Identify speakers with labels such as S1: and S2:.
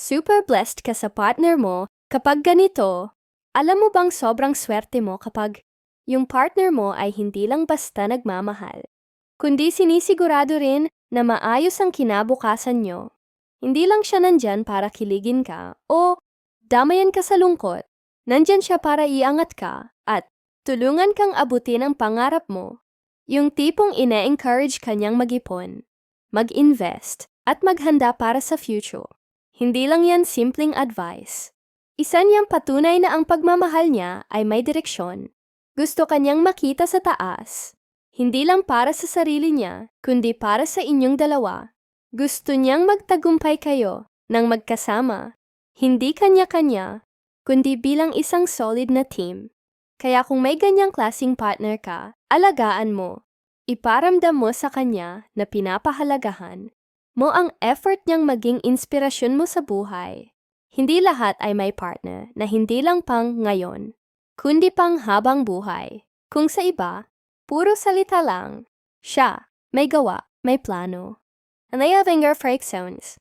S1: Super blessed ka sa partner mo kapag ganito. Alam mo bang sobrang swerte mo kapag yung partner mo ay hindi lang basta nagmamahal, kundi sinisigurado rin na maayos ang kinabukasan nyo. Hindi lang siya nandyan para kiligin ka o damayan ka sa lungkot. Nandyan siya para iangat ka at tulungan kang abutin ang pangarap mo. Yung tipong ine-encourage kanyang mag-ipon, mag-invest, at maghanda para sa future. Hindi lang yan simpleng advice. Isa niyang patunay na ang pagmamahal niya ay may direksyon. Gusto kanyang makita sa taas. Hindi lang para sa sarili niya, kundi para sa inyong dalawa. Gusto niyang magtagumpay kayo ng magkasama. Hindi kanya-kanya, kundi bilang isang solid na team. Kaya kung may ganyang klasing partner ka, alagaan mo. Iparamdam mo sa kanya na pinapahalagahan mo ang effort niyang maging inspirasyon mo sa buhay. Hindi lahat ay may partner na hindi lang pang ngayon, kundi pang habang buhay. Kung sa iba, puro salita lang. Siya, may gawa, may plano. And they have anger freak zones.